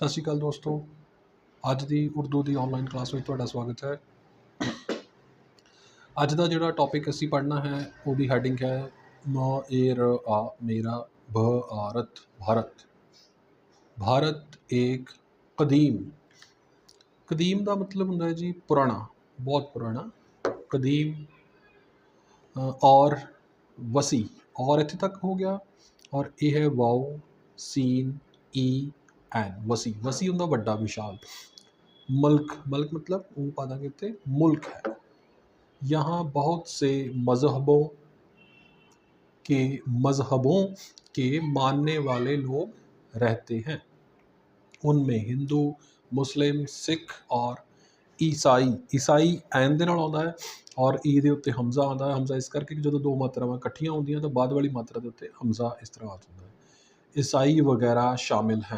ਸਤਿ ਸ਼੍ਰੀ ਅਕਾਲ ਦੋਸਤੋ ਅੱਜ ਦੀ ਉਰਦੂ ਦੀ ਆਨਲਾਈਨ ਕਲਾਸ ਵਿੱਚ ਤੁਹਾਡਾ ਸਵਾਗਤ ਹੈ ਅੱਜ ਦਾ ਜਿਹੜਾ ਟੌਪਿਕ ਅਸੀਂ ਪੜ੍ਹਨਾ ਹੈ ਉਹਦੀ ਹੈਡਿੰਗ ਹੈ ਮ ਏ ਰ ਆ ਮੇਰਾ ਭ ਆਰਤ ਭਾਰਤ ਭਾਰਤ ਇੱਕ ਕਦੀਮ ਕਦੀਮ ਦਾ ਮਤਲਬ ਹੁੰਦਾ ਹੈ ਜੀ ਪੁਰਾਣਾ ਬਹੁਤ ਪੁਰਾਣਾ ਕਦੀਮ ਅ, ਔਰ ਵਸੀ ਔਰ ਇੱਥੇ ਤੱਕ ਹੋ ਗਿਆ ਔਰ ਇਹ ਹੈ ਵਾਓ ਸੀਨ ਈ ਐਨ ਵਸੀ ਵਸੀ ਹੁੰਦਾ ਵੱਡਾ ਵਿਸ਼ਾਲ मल्क मल्क मतलब वो पा देंगे ते मुल्क है यहाँ बहुत से मज़हबों के मज़हबों के मानने वाले लोग रहते हैं उनमें हिंदू मुस्लिम सिख और ਈਸਾਈ ਈਸਾਈ ਐਨ ਦੇ ਨਾਲ ਆਉਂਦਾ ਹੈ ਔਰ ਈ ਦੇ ਉੱਤੇ ਹਮਜ਼ਾ ਆਉਂਦਾ ਹੈ ਹਮਜ਼ਾ ਇਸ ਕਰਕੇ ਕਿ ਜਦੋਂ ਦੋ ਮਾਤਰਾਵਾਂ ਇਕੱਠੀਆਂ ਹੁੰਦੀਆਂ ਤਾਂ ਬਾਅਦ ਵਾਲੀ ਮਾਤਰਾ ਦੇ ਉੱਤੇ ਹਮਜ਼ਾ ਇਸ ਤਰ੍ਹਾਂ ਆ ਜਾਂਦਾ ਹੈ ਈਸਾਈ ਵਗੈਰਾ ਸ਼ਾਮਿਲ ਹੈ